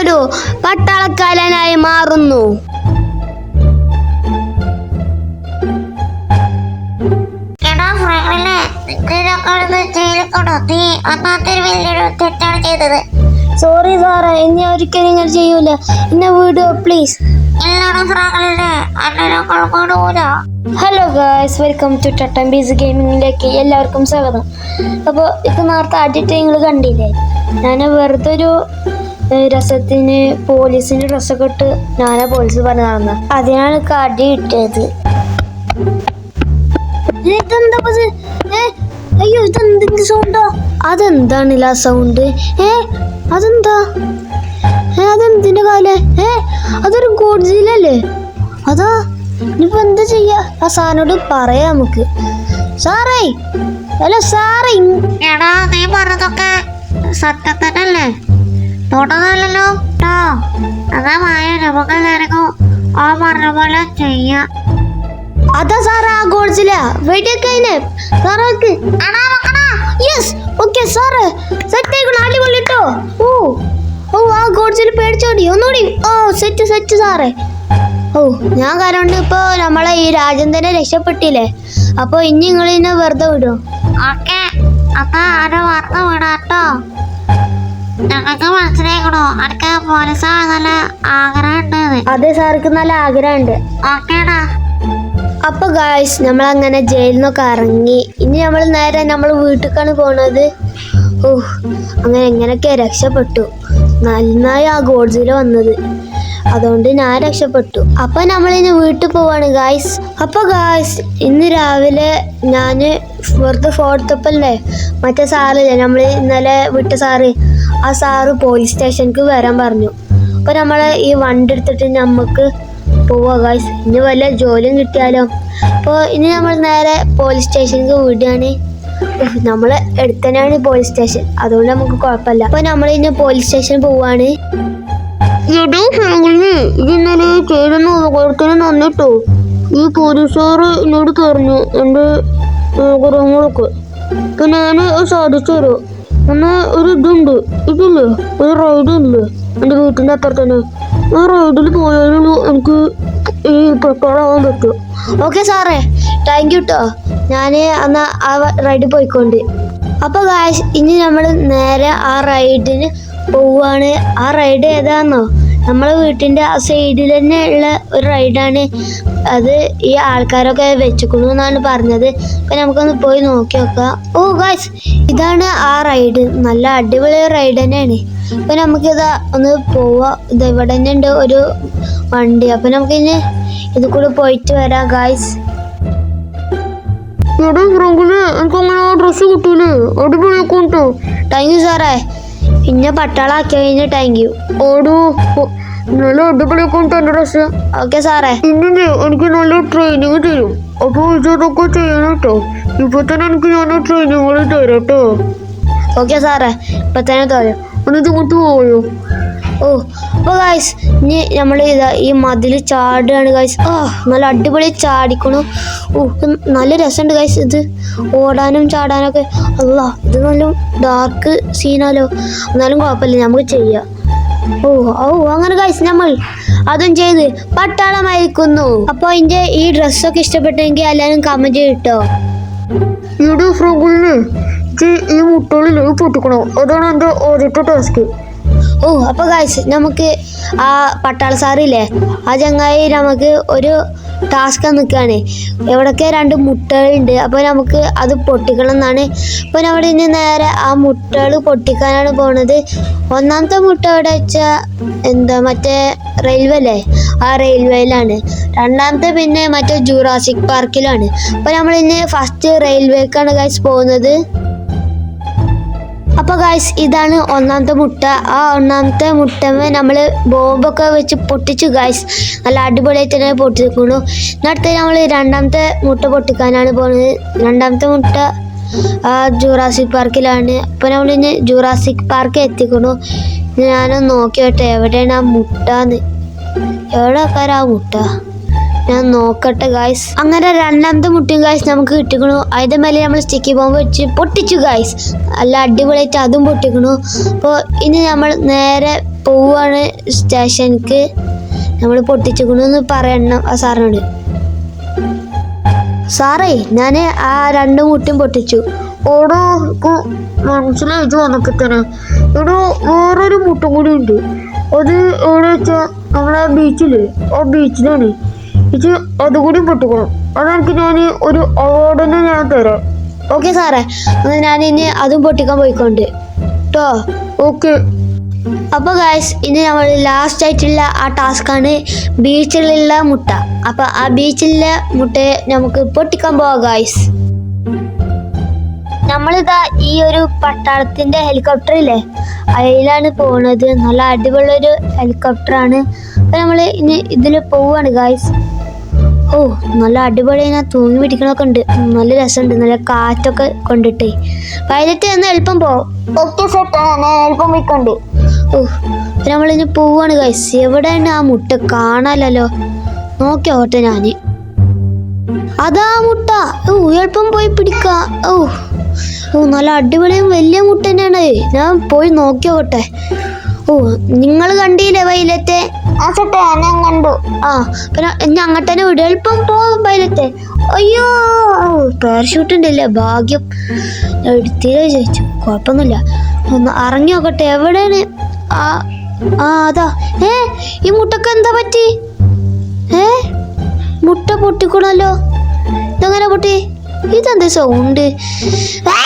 ഒരു പട്ടാളക്കാരനായി മാറുന്നു. സോറി സാറേ ഇനി ഒരിക്കലും നിങ്ങൾ ചെയ്യൂല. എന്നെ വിടുക please hello guys welcome to ടട്ടം ബീസ് ഗെയിമിങ്ങിലേക്ക് എല്ലാവർക്കും സ്വാഗതം. അപ്പോൾ ഇപ്പം നേരത്തെ ആദ്യത്തെ നിങ്ങൾ കണ്ടില്ലേ? ഞാൻ വെറുതെ ഒരു രസത്തിന് പോലീസിന് ഡ്രസ്സൊക്കെ ഇട്ട് ഞാനാ പോലീസ് പറഞ്ഞു അതിനാണ് കടി കിട്ടിയത് ഇതെന്താ? അയ്യോ ഇതെന്തെങ്കിലും സൗണ്ടോ അതെന്താണില്ല ആ? സൗണ്ട് ഏ അതെന്താ? ഏ അതെന്തിന്റെ കാല? ഏ അതൊരു ഗോഡ്സിലല്ലേ അതാ ഇനിയിപ്പോ എന്താ ചെയ്യ? ആ സാറിനോട് പറയാം നമുക്ക്. സാറേ ഹലോ സാറേ എടാ നീ പറഞ്ഞതൊക്കെ സത്യം തന്നെയല്ലേ കേട്ടോ ട്ടോ. അതാ മായ നമുക്ക് എല്ലാവർക്കും ആ പറഞ്ഞ പോലെ ചെയ്യാം. അതാ സാറേ ആ ഗോഡ്സില വെടിയൊക്കെ അതിനെ യെസ് ഓക്കെ. സാറ്. സെറ്റ് ആയിക്കോണം അടിപൊളി കേട്ടോ ഓ. ഓ ആ ഗോഡ്സിൽ പേടിച്ചോടി ഒന്നുകൂടി. ഓ സെറ്റ് സെറ്റ് സാറേ. ഓ ഞാൻ കാരണം കൊണ്ട് ഇപ്പൊ നമ്മളെ ഈ രാജ്യം തന്നെ രക്ഷപ്പെട്ടില്ലേ? അപ്പൊ ഇനി നിങ്ങൾ ഇന്ന് വെറുതെ വിടും. ഓക്കെ. ആരോ വാർത്ത വിടാട്ടോ ഞങ്ങൾക്ക് മനസ്സിലാക്കണോ എനിക്ക് പോലീസാണ് നല്ല ആഗ്രഹം അതെ സാർക്ക് നല്ല ആഗ്രഹമുണ്ട്. ഓക്കേടാ. അപ്പൊ ഗായ്സ് നമ്മൾ അങ്ങനെ ജയിലിൽ നിന്നൊക്കെ ഇറങ്ങി ഇനി നമ്മൾ നേരെ നമ്മൾ വീട്ടിലേക്കാണ് പോണത്. ഓഹ് അങ്ങനെ എങ്ങനെയൊക്കെ രക്ഷപ്പെട്ടു. നന്നായി ആ ഗോഡ്സിൽ വന്നത്. അതുകൊണ്ട് ഞാൻ രക്ഷപ്പെട്ടു. അപ്പൊ നമ്മൾ ഇനി വീട്ടിൽ പോവാണ് ഗായ്സ് അപ്പൊ ഗായ്സ് ഇന്ന് രാവിലെ ഞാൻ വെറുതെ ഫോട്ടോപ്പല്ലേ മറ്റേ സാറില്ലേ നമ്മൾ ഇന്നലെ വിട്ട സാറ് ആ സാറ് പോലീസ് സ്റ്റേഷനിക്ക് വരാൻ പറഞ്ഞു. അപ്പൊ നമ്മളെ ഈ വണ്ടി എടുത്തിട്ട് നമുക്ക് പോവാ ഗായ്സ് ഇനി വല്ല ജോലിയും കിട്ടിയാലോ? അപ്പോൾ ഇനി നമ്മൾ നേരെ പോലീസ് സ്റ്റേഷനിലേക്ക് വിടുകയാണ്. നമ്മൾ എടുത്തന്നെയാണ് പോലീസ് സ്റ്റേഷൻ അതുകൊണ്ട് നമുക്ക് കുഴപ്പമില്ല. അപ്പോൾ നമ്മൾ ഇനി പോലീസ് സ്റ്റേഷൻ പോവാണ്. എടോ ഫാമിലി ഇതിന്നലെ ചേരുന്ന ഉപകരണത്തിന് നന്നിട്ടോ ഈ പോലീസുകാർ എന്നോട് പറഞ്ഞു എന്റെ ഗ്രഹങ്ങളൊക്കെ ഇപ്പൊ ഞാൻ സാധിച്ചു തരാം. ഒന്ന് ഒരു ഇതുണ്ട്. ഇതില്ലേ? ഒരു റൈഡ് ഇല്ലേ? എന്റെ വീട്ടിന്റെ അപ്പുറത്ത് തന്നെ ആ റൈഡിൽ പോയാലുള്ളൂ എനിക്ക് ഈ പെട്രോളാവാൻ പറ്റും. ഓക്കെ സാറേ. താങ്ക് യു കേട്ടോ ഞാൻ അന്ന് ആ റൈഡിൽ പോയിക്കൊണ്ട്. അപ്പോൾ ഇനി നമ്മൾ നേരെ ആ റൈഡിന് പോവാണ്. ആ റൈഡ് ഏതാണെന്നോ നമ്മളെ വീട്ടിന്റെ ആ സൈഡിൽ തന്നെ ഉള്ള ഒരു റൈഡാണ് അത് ഈ ആൾക്കാരൊക്കെ വെച്ചുക്കുന്നു എന്നാണ് പറഞ്ഞത്. അപ്പം നമുക്കൊന്ന് പോയി നോക്കി നോക്കാം. ഓ ഗായ്സ് ഇതാണ് ആ റൈഡ് നല്ല അടിപൊളി റൈഡ് തന്നെയാണ്. അപ്പം നമുക്കിതാ ഒന്ന് പോവാം. ഇത് ഇവിടെ തന്നെ ഉണ്ട് ഒരു വണ്ടി. അപ്പം നമുക്കിനി ഇത് കൂടെ പോയിട്ട് വരാം ഗായ്സ് എടാ ഫ്രങ്കിൽ എനിക്ക് അങ്ങനെ ഡ്രസ്സ് കിട്ടൂലേ? അടിപൊളിയൊക്കെ ഉണ്ടോ താങ്ക് യു സാറേ പിന്നെ പട്ടാളാക്കി കഴിഞ്ഞ താങ്ക് യു ഓടൂ. നല്ല അടിപൊളിയൊക്കെ ഡ്രസ്സ് ഓക്കെ സാറേ. ഇന്നെ എനിക്ക് നല്ല ട്രെയിനിങ് തരും. അപ്പൊ ഇതൊക്കെ ചെയ്യണം കേട്ടോ. ഇപ്പൊ തന്നെ എനിക്ക് ഞാൻ ട്രെയിനിങ്ങൾ തരാം കേട്ടോ. ഓക്കെ സാറേ. ഇപ്പൊ തന്നെ തരാം. എന്നിട്ട് ഇങ്ങോട്ട് പോയോ? ഓ അപ്പോൾ ഗായ്സ് ഇനി നമ്മൾ ഇതാ ഈ മതിൽ ചാടുകയാണ് ഗായ്സ് ആ നല്ല അടിപൊളി ചാടിക്കണു. ഓ നല്ല രസമുണ്ട് ഗായ്സ് ഇത്. ഓടാനും ചാടാനൊക്കെ. അല്ല ഇത് നല്ല ഡാർക്ക് സീനാലോ എന്നാലും കുഴപ്പമില്ല നമുക്ക് ചെയ്യാം. ഓ ഓ അങ്ങനെ ഗായ്സ് നമ്മൾ അതും ചെയ്ത് പട്ടാളമായിരിക്കുന്നു. അപ്പോൾ എന്റെ ഈ ഡ്രസ്സൊക്കെ ഇഷ്ടപ്പെട്ടെങ്കിൽ എല്ലാവരും ഇവിടെ ഫ്രണ്ടിന് ഈ മുട്ടകളിൽ പൊട്ടിക്കണോ. അതാണ് എന്റെ ആദ്യത്തെ ടാസ്ക് ഓ അപ്പോൾ ഗായ്സ് നമുക്ക് ആ പട്ടാള സാറില്ലേ ആ ചങ്ങായി നമുക്ക് ഒരു ടാസ്ക് നിൽക്കുകയാണ് എവിടൊക്കെ രണ്ട് മുട്ടകളുണ്ട് അപ്പോൾ നമുക്ക് അത് പൊട്ടിക്കണം എന്നാണ്. അപ്പോൾ നമ്മൾ ഇനി നേരെ ആ മുട്ടകൾ പൊട്ടിക്കാനാണ് പോണത്. ഒന്നാമത്തെ മുട്ട എവിടെ വെച്ചാൽ എന്താ മറ്റേ റെയിൽവേ അല്ലേ? ആ റെയിൽവേയിലാണ് രണ്ടാമത്തെ പിന്നെ മറ്റേ ജൂറാസിക് പാർക്കിലാണ് അപ്പോൾ നമ്മൾ ഇനി ഫസ്റ്റ് റെയിൽവേക്കാണ് ഗൈസ് പോകുന്നത് അപ്പൊ ഗായ്സ് ഇതാണ് ഒന്നാമത്തെ മുട്ട. ആ ഒന്നാമത്തെ മുട്ടമേ നമ്മൾ ബോംബൊക്കെ വെച്ച് പൊട്ടിച്ചു ഗായ്സ് നല്ല അടിപൊളിയായി തന്നെ പൊട്ടിക്കുന്നു അടുത്ത് നമ്മൾ രണ്ടാമത്തെ മുട്ട പൊട്ടിക്കാനാണ് പോകുന്നത് രണ്ടാമത്തെ മുട്ട ജൂറാസിക് പാർക്കിലാണ് അപ്പോൾ നമ്മൾ ഇനി ജൂറാസിക് പാർക്ക് എത്തിക്കണു. ഞാനൊന്ന് നോക്കിയോട്ടെ എവിടെയാണ് ആ മുട്ടാന്ന്? എവിടെ ആ മുട്ട? ഞാൻ നോക്കട്ടെ ഗായ്സ് അങ്ങനെ രണ്ടാമത്തെ മുട്ടിയും ഗായ്സ് നമുക്ക് കിട്ടിക്കണു. അതിന്റെ മേലെ നമ്മൾ സ്റ്റിക്കി ബോംബ് വെച്ച് പൊട്ടിച്ചു ഗായ്സ് നല്ല അടിപൊളിയായിട്ട് അതും പൊട്ടിക്കണു. അപ്പോൾ ഇനി നമ്മൾ നേരെ പോവാണ് സ്റ്റേഷനിക്ക് നമ്മൾ പൊട്ടിച്ചിക്കണു എന്ന് പറയണം ആ സാറിനോട്. സാറേ ഞാൻ ആ രണ്ട് മുട്ടിയും പൊട്ടിച്ചു. ഓടോ മനസ്സിലായി വന്നൊക്കെ തന്നെ ഇവിടെ വേറൊരു മുട്ടും കൂടി ഉണ്ട്. അത് എവിടെ വെച്ചാൽ നമ്മളെ ബീച്ചിൽ ആ ബീച്ചിലാണ് ഇത് അതുകൂടി പൊട്ടിക്കണം. അതെനിക്ക് ഞാൻ ഒരു അവാർഡ് തന്നെ ഞാൻ തരാം. ഓക്കെ സാറേ. എന്നാൽ ഞാൻ ഇനി അതും പൊട്ടിക്കാൻ പോയിക്കൊണ്ട്. കേട്ടോ ഓക്കെ അപ്പോൾ ഗായ്സ് ഇനി നമ്മൾ ലാസ്റ്റ് ആയിട്ടുള്ള ആ ടാസ്ക്കാണ് ബീച്ചിലുള്ള മുട്ട. അപ്പോൾ ആ ബീച്ചിലെ മുട്ടയെ നമുക്ക് പൊട്ടിക്കാൻ പോവാം ഗായ്സ് നമ്മളിതാ ഈ ഒരു പട്ടാളത്തിന്റെ ഹെലികോപ്റ്റർ ഇല്ലേ? അതിലാണ് പോകുന്നത് നല്ല അടിപൊളി ഒരു ഹെലികോപ്റ്ററാണ് അപ്പോൾ നമ്മൾ ഇനി ഇതിൽ പോവാണ് ഗായ്സ് ഓ നല്ല അടിപൊളിയാ ഞാൻ തൂങ്ങി പിടിക്കണൊക്കെ ഉണ്ട്. നല്ല രസമുണ്ട്. നല്ല കാറ്റൊക്കെ കൊണ്ടിട്ടേ. വൈകിട്ട് എന്ന് എളുപ്പം ഞാൻ എളുപ്പം പോയിക്കൊണ്ട് ഓ നമ്മളിനി പോവാണ് ഗൈസ് എവിടെയാണ് ആ മുട്ട? കാണാലല്ലോ നോക്കി ഓട്ടെ ഞാൻ. അതാ മുട്ട. ഓ എളുപ്പം പോയി പിടിക്ക. ഓ ഓ നല്ല അടിപൊളിയും വലിയ മുട്ട തന്നെയാണ്. ഞാൻ പോയി നോക്കി ഓട്ടെ ഓ നിങ്ങൾ കണ്ടില്ലേ വൈലത്തെ ആ ചേട്ടാ ഞാൻ കണ്ടു. ആ പിന്നെ ഞാൻ അങ്ങോട്ട് തന്നെ വിടും. എളുപ്പം പോകും പൈലത്തെ അയ്യോ പാരഷൂട്ട് ഉണ്ടല്ലേ ഭാഗ്യം. ഞാൻ എടുത്തില്ല ചോദിച്ചു കുഴപ്പമൊന്നുമില്ല. ഒന്ന് ഇറങ്ങി നോക്കട്ടെ. എവിടെയാണ്? ആ ആ അതാ. ഏ ഈ മുട്ടക്ക് എന്താ പറ്റി? ഏ മുട്ട പൊട്ടിക്കണല്ലോ. ഇതെങ്ങനെ പൊട്ടി? ഇതെന്താ സൗണ്ട് ആ